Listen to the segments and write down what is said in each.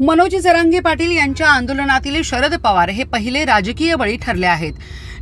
मनोज जरांगे पाटील यांच्या आंदोलनातील शरद पवार हे पहिले राजकीय बळी ठरले आहेत.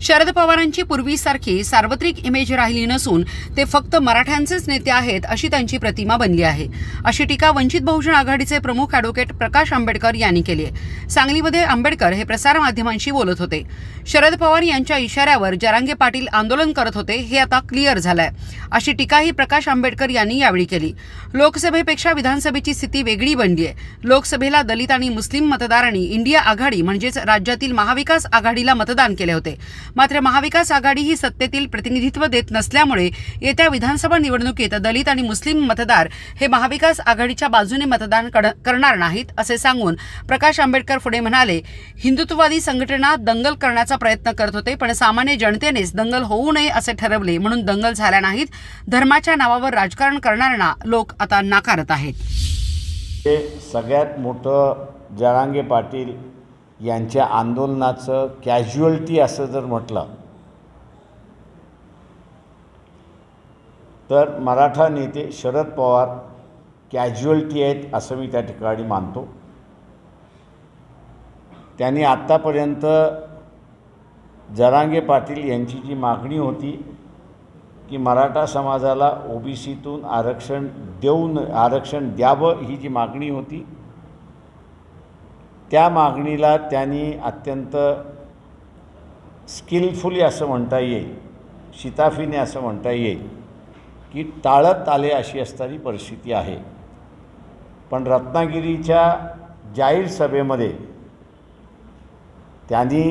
शरद पवारांची पूर्वीसारखी सार्वत्रिक इमेज राहिली नसून ते फक्त मराठ्यांचेच नेते आहेत अशी त्यांची प्रतिमा बनली आहे. अशी टीका वंचित बहुजन आघाडीचे प्रमुख अॅडव्होकेट प्रकाश आंबेडकर यांनी केली आहे. सांगलीमध्ये आंबेडकर हे प्रसारमाध्यमांशी बोलत होते. शरद पवार यांच्या इशाऱ्यावर जरांगे पाटील आंदोलन करत होते हे आता क्लिअर झालंय. अशी टीकाही प्रकाश आंबेडकर यांनी यावेळी केली. लोकसभेपेक्षा विधानसभेची स्थिती वेगळी बनली आहे. लोकसभेला दलित आणि मुस्लिम मतदारांनी इंडिया आघाडी म्हणजेच राज्यातील महाविकास आघाडीला मतदान केले होते. मात्र महाविकास आघाडी ही सत्तेतील प्रतिनिधित्व देत नसल्यामुळे येत्या विधानसभा निवडणुकीत दलित आणि मुस्लिम मतदार हे महाविकास आघाडीच्या बाजूने मतदान कड- करणार नाहीत असे सांगून प्रकाश आंबेडकर पुढे म्हणाले हिंदुत्ववादी संघटना दंगल करण्याचा प्रयत्न करत होते पण सामान्य जनतेनेच दंगल होऊ नये असे ठरवले म्हणून दंगल झाल्या नाहीत. धर्माच्या नावावर राजकारण करणाऱ्यांना लोक आता नाकारत आहेत. हे सगळ्यात मोठं जरांगे पाटील यांच्या आंदोलनाचं कॅज्युअल्टी असं जर म्हटलं तर मराठा नेते शरद पवार कॅज्युअल्टी आहेत असं मी त्या ठिकाणी मानतो. त्यांनी आत्तापर्यंत जरांगे पाटील यांची जी मागणी होती की मराठा समाजाला ओबीसीतून आरक्षण देऊन आरक्षण द्यावं ही जी मागणी होती त्या मागणीला त्यांनी अत्यंत स्किलफुली असं म्हणता येईल शिताफीने असं म्हणता येईल की टाळत आले अशी असणारी परिस्थिती आहे. पण रत्नागिरीच्या जाहीर सभेमध्ये त्यांनी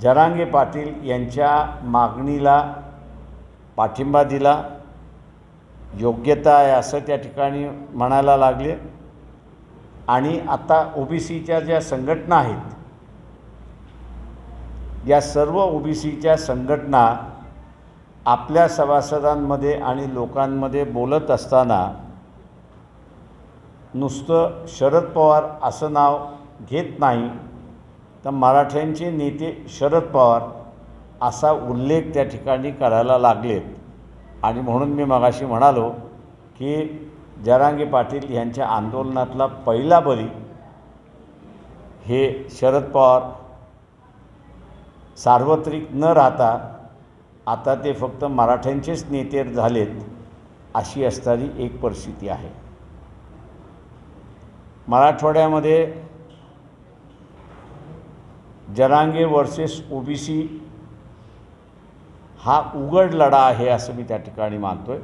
जरांगे पाटील यांच्या मागणीला पाठिंबा दिला. योग्यता आहे असं त्या ठिकाणी म्हणायला लागले. आणि आता ओ बी सीच्या ज्या संघटना आहेत या सर्व ओ बी सीच्या संघटना आपल्या सभासदांमध्ये आणि लोकांमध्ये बोलत असताना नुसतं शरद पवार असं नाव घेत नाही तर मराठ्यांचे नेते शरद पवार असा उल्लेख त्या ठिकाणी करायला लागलेत. आणि म्हणून मी मगाशी म्हणालो की जरांगे पाटील यांच्या आंदोलनातला पहिला बळी हे शरद पवार सार्वत्रिक न राहता आता ते फक्त मराठ्यांचेच नेते झालेत अशी असणारी एक परिस्थिती आहे. मराठवाड्यामध्ये जरांगे वर्सेस ओबीसी हा उघड लढा आहे असं मी त्या ठिकाणी मानतो आहे